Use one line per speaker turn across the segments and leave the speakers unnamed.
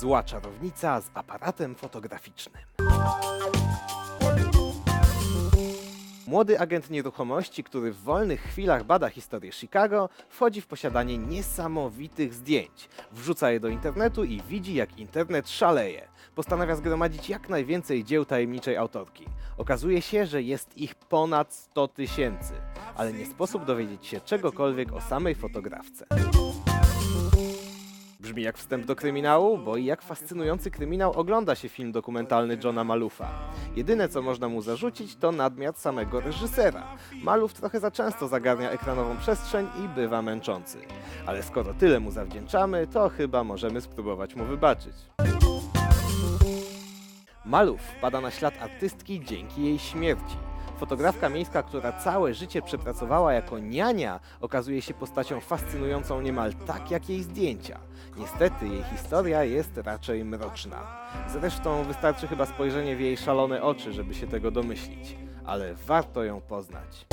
Zła czarownica z aparatem fotograficznym. Młody agent nieruchomości, który w wolnych chwilach bada historię Chicago, wchodzi w posiadanie niesamowitych zdjęć. Wrzuca je do internetu i widzi, jak internet szaleje. Postanawia zgromadzić jak najwięcej dzieł tajemniczej autorki. Okazuje się, że jest ich ponad 100 tysięcy, ale nie sposób dowiedzieć się czegokolwiek o samej fotografce. Brzmi jak wstęp do kryminału, bo i jak fascynujący kryminał ogląda się film dokumentalny Johna Malufa. Jedyne co można mu zarzucić to nadmiar samego reżysera. Maluf trochę za często zagarnia ekranową przestrzeń i bywa męczący. Ale skoro tyle mu zawdzięczamy, to chyba możemy spróbować mu wybaczyć. Malów pada na ślad artystki dzięki jej śmierci. Fotografka miejska, która całe życie przepracowała jako niania, okazuje się postacią fascynującą niemal tak jak jej zdjęcia. Niestety jej historia jest raczej mroczna. Zresztą wystarczy chyba spojrzenie w jej szalone oczy, żeby się tego domyślić. Ale warto ją poznać.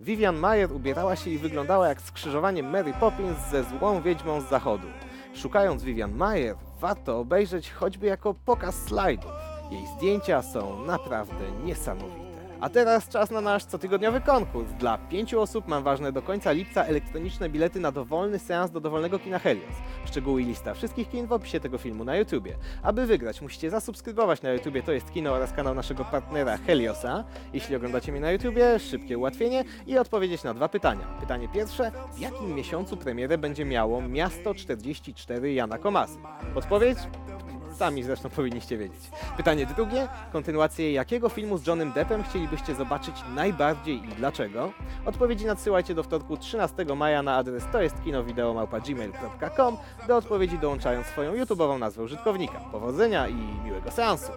Vivian Mayer ubierała się i wyglądała jak skrzyżowanie Mary Poppins ze złą wiedźmą z zachodu. Szukając Vivian Mayer, warto obejrzeć choćby jako pokaz slajdów. Jej zdjęcia są naprawdę niesamowite. A teraz czas na nasz cotygodniowy konkurs. Dla pięciu osób mam ważne do końca lipca elektroniczne bilety na dowolny seans do dowolnego kina Helios. Szczegóły i lista wszystkich kin w opisie tego filmu na YouTubie. Aby wygrać, musicie zasubskrybować na YouTubie, to jest kino oraz kanał naszego partnera Heliosa. Jeśli oglądacie mnie na YouTubie, szybkie ułatwienie i odpowiedzieć na dwa pytania. Pytanie pierwsze, w jakim miesiącu premierę będzie miało Miasto 44 Jana Komasy? Podpowiedź? Sami zresztą powinniście wiedzieć. Pytanie drugie. Kontynuację jakiego filmu z Johnem Deppem chcielibyście zobaczyć najbardziej i dlaczego? Odpowiedzi nadsyłajcie do wtorku 13 maja na adres to jest kinowideomałpa.gmail.com do odpowiedzi dołączając swoją YouTube'ową nazwę użytkownika. Powodzenia i miłego seansu!